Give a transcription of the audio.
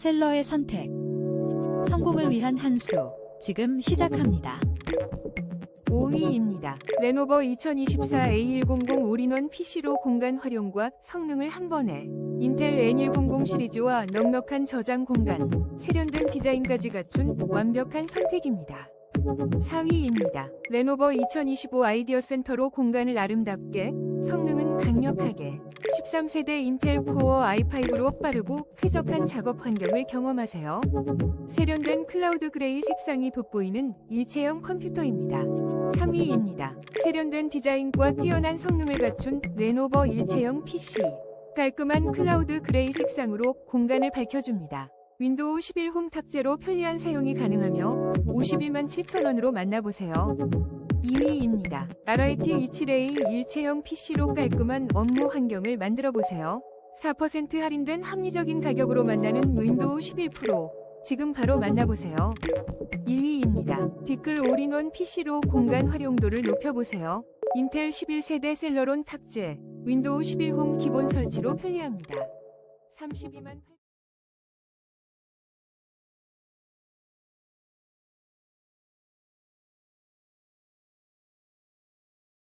셀러의 선택. 성공을 위한 한 수. 지금 시작합니다. 5위입니다. 레노버 2024 A100 올인원 PC로 공간 활용과 성능을 한 번에 인텔 N100 시리즈와 넉넉한 저장 공간, 세련된 디자인까지 갖춘 완벽한 선택입니다. 4위입니다. 레노버 2025 아이디어 센터로 공간을 아름답게, 성능은 강력하게, 13세대 인텔 코어 i5로 빠르고 쾌적한 작업 환경을 경험하세요. 세련된 클라우드 그레이 색상이 돋보이는 일체형 컴퓨터입니다. 3위입니다. 세련된 디자인과 뛰어난 성능을 갖춘 레노버 일체형 PC. 깔끔한 클라우드 그레이 색상으로 공간을 밝혀줍니다. 윈도우 11 홈 탑재로 편리한 사용이 가능하며 51만 7천원으로 만나보세요. 2위입니다. RIT 27A 일체형 PC로 깔끔한 업무 환경을 만들어 보세요. 4% 할인된 합리적인 가격으로 만나는 윈도우 11 프로. 지금 바로 만나보세요. 1위입니다. 디클 올인원 PC로 공간 활용도를 높여보세요. 인텔 11세대 셀러론 탑재, 윈도우 11 홈 기본 설치로 편리합니다. 32만